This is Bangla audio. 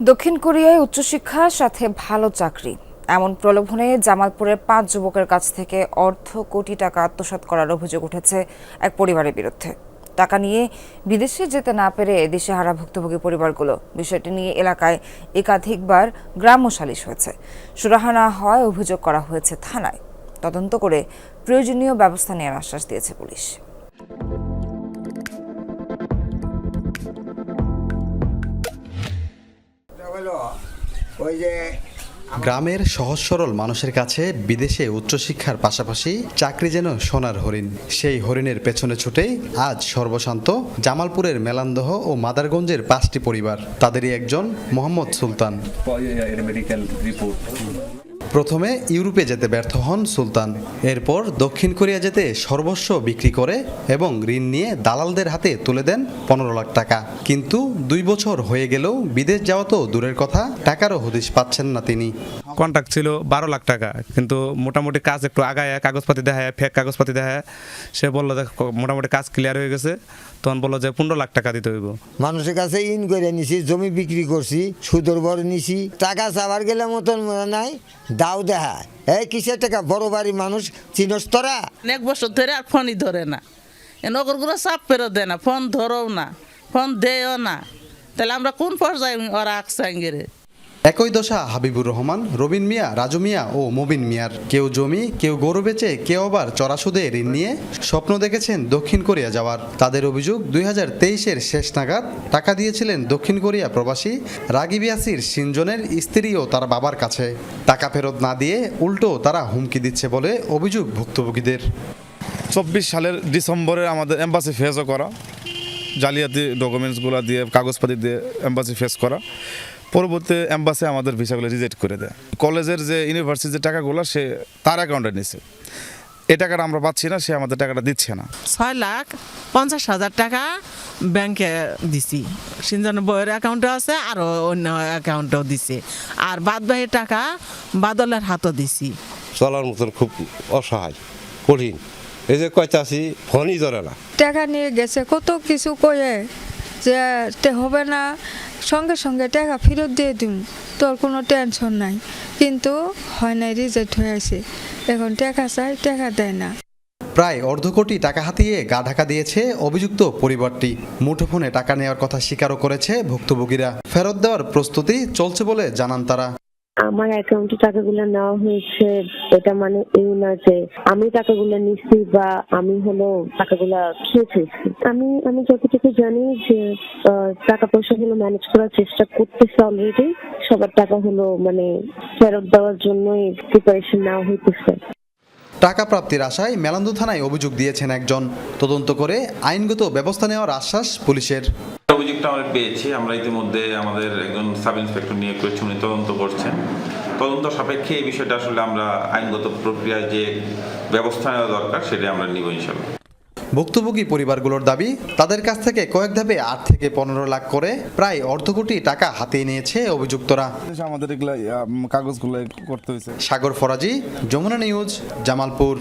দক্ষিণ কোরিয়ায় উচ্চশিক্ষার সাথে ভালো চাকরি। এমন প্রলোভনে জামালপুরের পাঁচ যুবকের কাছ থেকে অর্ধ কোটি টাকা আত্মসাৎ করার অভিযোগ উঠেছে এক পরিবারের বিরুদ্ধে। টাকা নিয়ে বিদেশে যেতে না পেরে দেশে হারা ভুক্তভোগী পরিবারগুলো। বিষয়টি নিয়ে এলাকায় একাধিকবার গ্রাম্য সালিশ হয়েছে। সুরাহা না হয় অভিযোগ করা হয়েছে থানায়। তদন্ত করে প্রয়োজনীয় ব্যবস্থা নেওয়ার আশ্বাস দিয়েছে পুলিশ। ওই যে গ্রামের সহজ সরল মানুষের কাছে বিদেশে উচ্চশিক্ষার পাশাপাশি চাকরি যেন সোনার হরিণ। সেই হরিণের পেছনে ছুটেই আজ সর্বশান্ত জামালপুরের মেলান্দহ ও মাদারগঞ্জের পাঁচটি পরিবার তাদেরই একজন মোহাম্মদ সুলতান। মেডিকেল রিপোর্ট প্রথমে ইউরোপে যেতে ব্যর্থ হন সুলতান। এরপর দক্ষিণ কোরিয়া যেতে সর্বস্ব বিক্রি করে এবং ঋণ নিয়ে দালালদের হাতে তুলে দেন পনেরো লাখ টাকা। কিন্তু দুই বছর হয়ে গেলেও বিদেশ যাওয়া তো দূরের কথা টাকারও হদিশ পাচ্ছেন না তিনি। কন্ট্রাক্ট ছিল বারো লাখ টাকা কিন্তু মোটামুটি কাজ একটু আগায় কাগজপাতি দেখায় ফেক কাগজপাতি দেখায়। সে বলল যে মোটামুটি কাজ ক্লিয়ার হয়ে গেছে। তখন বলল যে পনেরো লাখ টাকা দিতে হইব। মানুষের কাছে ইন করে নিছি জমি বিক্রি করছি সুদর বড় নিছি টাকা চাবার গেলে মতন নাই দাও দেহা। এই কিসের টাকা? বড় বাড়ি মানুষ চিনস তোরা? এক বছর ধরে আর ফোনই ধরে না। এ নগরগুলো চাপ ফেরত দেয় না। ফোন ধরো না। ফোন দেও না। তাহলে আমরা কোন পর্যায়ে ওরা আঁকছে রে? একই দশা হাবিবুর রহমান, রবিন মিয়া, রাজু মিয়া ও মুবিন মিয়ার। কেউ জমি, কেউ গরু বেচে, কেউ আবার চড়া সুদে ঋণ নিয়ে স্বপ্ন দেখেছেন দক্ষিণ কোরিয়া যাওয়ার। তাদের অভিযোগ, দুই হাজার তেইশের শেষ নাগাদ টাকা দিয়েছিলেন দক্ষিণ কোরিয়া প্রবাসী রাগিব ইয়াসির সিনজনের স্ত্রী ও তার বাবার কাছে। টাকা ফেরত না দিয়ে উল্টো তারা হুমকি দিচ্ছে বলে অভিযোগ ভুক্তভোগীদের। চব্বিশ সালের ডিসেম্বরে আমাদের এম্বাসি ফেসও করা, জালিয়াতি ডকুমেন্টসগুলো দিয়ে, কাগজপাতি দিয়ে এম্বাসি ফেস করা। পরবর্তী এম্বাসি আমাদের ভিসাগুলো রিজেক্ট করে দেয়। কলেজের যে ইউনিভার্সিটির যে টাকাগুলো সে তার অ্যাকাউন্টে নিছে। এ টাকাটা আমরা পাচ্ছি না সে আমাদের টাকাটা দিচ্ছে না। ছয় লাখ পঞ্চাশ হাজার টাকা ব্যাংকে দিছি। সিনজন বইয়ের অ্যাকাউন্টে আছে আর অন্য অ্যাকাউন্টেও দিছে। আর বাদ বাকি টাকা বাদলের হাতও দিছি। চলার মতন খুব অসহায় কঠিন। এই যে কয়তাছি ফোনই ধরে না। টাকা নিয়ে গেছে কত কিছু কয়ে যে হবে না সঙ্গে সঙ্গে টাকা ফেরত দিয়ে দিম। তোর কোনো টেনশন নাই। কিন্তু হয় নাই রিজেক্ট হয়ে আছে এখন টাকা চাই, টাকা দেয় না। প্রায় অর্ধ কোটি টাকা হাতিয়ে গা ঢাকা দিয়েছে অভিযুক্ত পরিবারটি। মুঠোফোনে টাকা নেওয়ার কথা স্বীকারও করেছে ভুক্তভোগীরা। ফেরত দেওয়ার প্রস্তুতি চলছে বলে জানান তারা। আমার অ্যাকাউন্টে টাকাগুলো নেওয়া হয়েছে, এটা মানে এই না যে আমি টাকাগুলো নিচ্ছি বা আমি হলো টাকাগুলো খেয়ে ফেলছি। আমি আমি যতটুকু জানি যে টাকা পয়সা গুলো ম্যানেজ করার চেষ্টা করতেছে অলরেডি সবার টাকা হলো মানে ফেরত দেওয়ার জন্যই প্রিপারেশন নেওয়া হইতেছে। টাকা প্রাপ্তির আশায় মেলান্দু থানায় অভিযোগ দিয়েছেন একজন। তদন্ত করে আইনগত ব্যবস্থা নেওয়ার আশ্বাস পুলিশের। অভিযোগটা আমরা পেয়েছি। আমরা ইতিমধ্যে আমাদের একজন সাব ইন্সপেক্টর নিয়োগ করেছি উনি তদন্ত করছেন। তদন্ত সাপেক্ষে এই বিষয়টা আসলে আমরা আইনগত প্রক্রিয়ায় যে ব্যবস্থা নেওয়া দরকার, সেটা আমরা নিব ইনশাল্লাহ ভুক্তভোগী পরিবারগুলোর দাবি তাদের কাছ থেকে কয়েক ধাপে আট থেকে পনেরো লাখ করে প্রায় অর্ধ কোটি টাকা হাতে নিয়েছে অভিযুক্তরা। আমাদের কাগজগুলো করতে হয়েছে সাগর ফরাজি যমুনা নিউজ জামালপুর।